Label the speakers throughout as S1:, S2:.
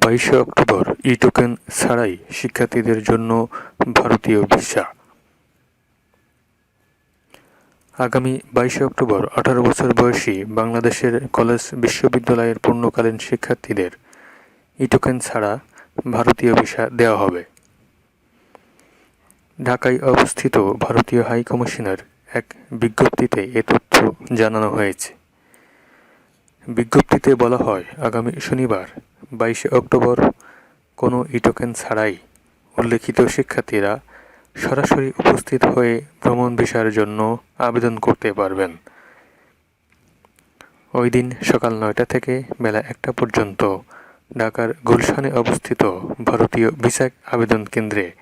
S1: বাইশে অক্টোবর ই টোকেন ছাড়াই শিক্ষার্থীদের জন্য ভারতীয় ভিসা। আগামী বাইশে অক্টোবর আঠারো বছর বয়সী বাংলাদেশের কলেজ বিশ্ববিদ্যালয়ের পূর্ণকালীন শিক্ষার্থীদের ই টোকেন ছাড়া ভারতীয় ভিসা দেওয়া হবে। ঢাকায় অবস্থিত ভারতীয় হাই কমিশনের এক বিজ্ঞপ্তিতে এ তথ্য জানানো হয়েছে। বিজ্ঞপ্তিতে বলা হয়, আগামী শনিবার, বাইশে অক্টোবর, কোনো ইটোকেন ছাড়াই উল্লেখিত শিক্ষার্থীরা সরাসরি উপস্থিত হয়ে ভ্রমণ ভিসার জন্য আবেদন করতে পারবেন। ওই দিন সকাল নয়টা থেকে বেলা একটা পর্যন্ত ঢাকার গুলশানে অবস্থিত ভারতীয় ভিসা আবেদন কেন্দ্রে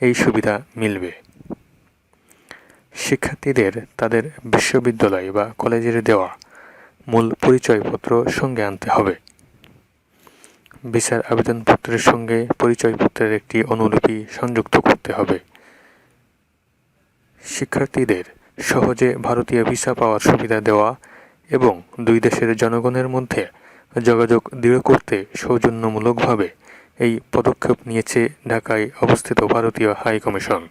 S1: এই সুবিধা মিলবে। শিক্ষার্থীদের তাদের বিশ্ববিদ্যালয় বা কলেজের দেওয়া মূল পরিচয়পত্র সঙ্গে আনতে হবে। ভিসার আবেদনপত্রের সঙ্গে পরিচয়পত্রের একটি অনুলিপি সংযুক্ত করতে হবে। শিক্ষার্থীদের সহজে ভারতীয় ভিসা পাওয়ার সুবিধা দেওয়া এবং দুই দেশের জনগণের মধ্যে যোগাযোগ দৃঢ় করতে সৌজন্যমূলকভাবে এই পদক্ষেপ নিয়েছে ঢাকায় অবস্থিত ভারতীয় হাই কমিশন